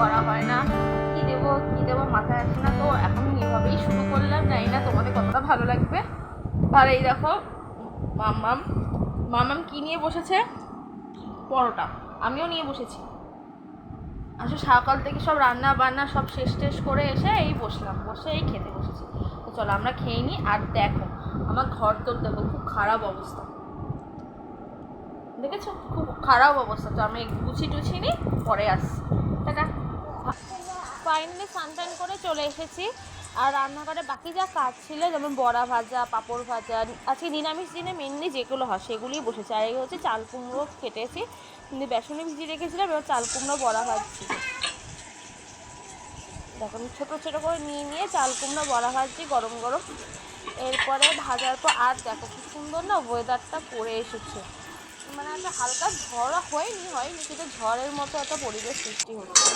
করা হয় না। কি দেবো কি দেবো মাথায় আসে না, তো এখন এভাবেই শুরু করলাম, জানি না তোমাদের কতটা ভালো লাগবে। আর এই দেখো মামাম মামাম কি নিয়ে বসেছে? পরোটা, আমিও নিয়ে বসেছি। আসলে সকাল থেকে সব রান্না বান্না সব শেষ টেষ করে এসে এই বসলাম, বসে এই খেতে বসেছি। তো চলো আমরা খেয়ে নিই, আর দেখো, আমার ঘর তো দেখো খুব খারাপ অবস্থা। দেখেছ? খুব খারাপ অবস্থা। তো আমি গুছি টুছি নিই, পরে আসছি। টাটা। ফাইনালি সানটাইন করে চলে এসেছি। আর রান্নাঘরে বাকি যা কাজ ছিল, যেমন বড়া ভাজা, পাঁপড় ভাজা, আজকে নিরামিষ দিনে মেনলি যেগুলো হয়, সেগুলোই বসেছে। আর এই হচ্ছে চাল কুমড়ো কেটেছি। কিন্তু বেসনে ভিজিয়ে রেখেছিলাম, এবার চাল কুমড়ো, বড়া ভাজছি। দেখুন ছোটো ছোটো করে নিয়ে নিয়ে চাল কুমড়ো, বড়া ভাজছি, গরম গরম। এরপরে ভাজার পর আর দেখো, কি সুন্দর না ওয়েদারটা করে এসেছে। মানে একটা হালকা ঝড় হয়নি হয়নি কিন্তু ঝড়ের মতো একটা পরিবেশ সৃষ্টি হচ্ছে।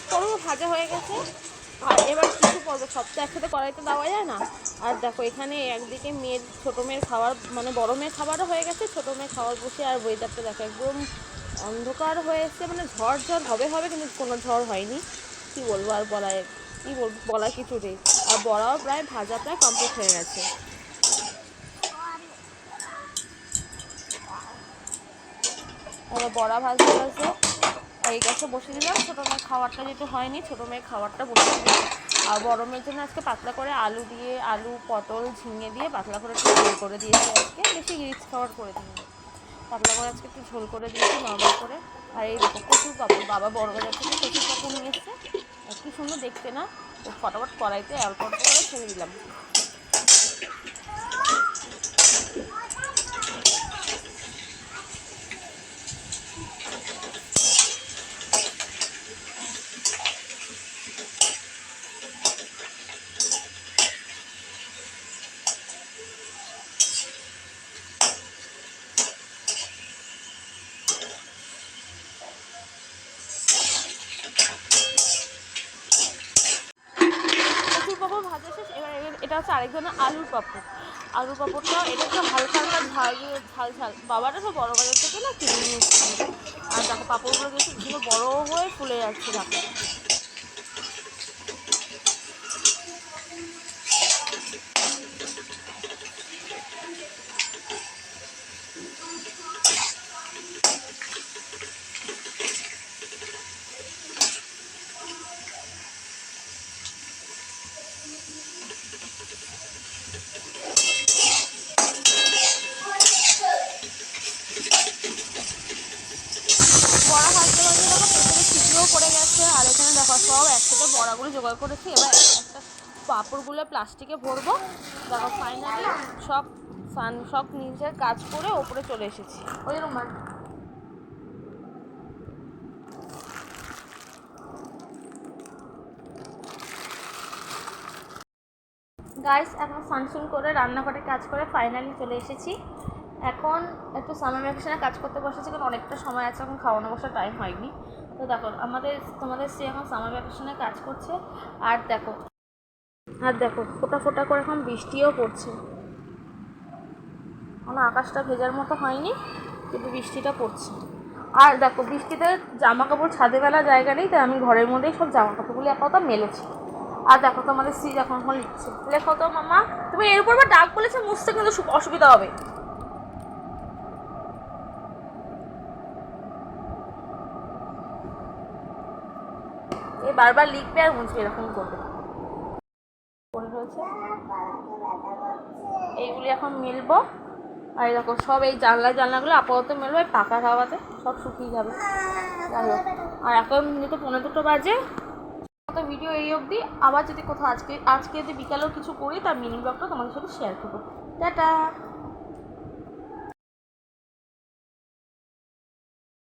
এক পর্ব ভাজা হয়ে গেছে। আর এবার কিছু পর্ব সব তো একসাথে কড়াইতে দেওয়া যায় না? আর দেখো, এখানে একদিকে মেয়ের ছোটো মেয়ের খাবার মানে বড় মেয়ের খাবারও হয়ে গেছে, ছোটো মেয়ের খাবার বসে আর ওয়েদারটা দেখো একদম অন্ধকার হয়ে মানে ঝড় ঝড় হবে হবে, কিন্তু কোনো ঝড় হয়নি। কী বলব আর বলার কী বলব বলা কিছু নেই। আর বড়াও প্রায় ভাজা প্রায় কমপ্লিট হয়ে গেছে। বড়া ভাজতে ভাজতে এই গাছে বসে দিলাম। ছোটো মেয়ের খাবারটা যেহেতু হয়নি, ছোটো মেয়ের খাবারটা বসে দিলাম। আর বড় মেয়ের জন্য আজকে পাতলা করে আলু দিয়ে, আলু, পটল ঝিঙে দিয়ে পাতলা করে একটু ঝোল করে দিয়েছি আজকে। বেশি রিচ খাবার করে দিই পাতলা করে আজকে একটু ঝোল করে দিয়েছি, নর্মাল করে। আর এই দেখো প্রচুর পাপড়, বাবা বড় বাজার থেকে প্রচুর পাপড় নিয়ে এসছে। কি সুন্দর দেখতে না। ফটাফট কড়াইতে অল্প অল্প করে ছেড়ে দিলাম প্রচুর পাপড় ভাজা শেষ হচ্ছে আরেক ধরনের আলুর পাপড়। আলুর পাপড়টা এটা একটু হালকা হালকা ঝাল ঝাল ঝাল। বাবাটা সব বড় বাজার থেকে না কিনে নিয়ে এসেছিল আর দেখো পাপড়গুলো দেখছি ভীষণ বড় হয়ে ফুলে যাচ্ছে দেখো। সব একসাথে বড়াগুলো জোগাড় করেছি। এবার একটা পাঁপড়গুলো প্লাস্টিকে ভরবো। দেখো ফাইনালি সব সান সব নিজের কাজ করে ওপরে চলে এসেছি। ওই রুমাল গাইস এখন ফাংশন করে রান্নাঘরে কাজ করে ফাইনালি চলে এসেছি। এখন একটু সামার ভ্যাকেশনে কাজ করতে বসেছি কারণ অনেকটা সময় আছে এখন খাওয়ানো বসার টাইম হয়নি। তো দেখো, আমাদের, তোমাদের সে এখন সামার ভ্যাকেশনে কাজ করছে। আর দেখো আর দেখো, ফোটা ফোটা করে এখন বৃষ্টিও পড়ছে। কোনো আকাশটা ভেজার মতো হয়নি, কিন্তু বৃষ্টিটা পড়ছে। আর দেখো, বৃষ্টিতে জামা কাপড় ছাদে ফেলা জায়গা নেই, তাই আমি ঘরের মধ্যেই সব জামা কাপড়গুলি আপাতত মেলেছি। আর দেখো, তোমাদের স্ত্রী যখন এখন লিখছে, লেখো তো মামা, তুমি এর উপর আবার ডাক বলেছে, মুছতে কিন্তু সু- অসুবিধা হবে। এ বারবার লিখবে আর মুছবে এরকম করবে। এইগুলি এখন মেলবো। আর দেখো, সব এই জানলা জানলাগুলো আপাতত মেলবো, এই পাকা খাওয়াতে সব শুকিয়ে যাবে। আর এখন যেহেতু পনেরো দুটো বাজে। ভিডিও এই অবধি। আবার যদি কোথাও আজকে আজকে যদি বিকালেও কিছু করি, তার মিনি ব্লগটা তোমাদের সাথে শেয়ার করব। টাটা!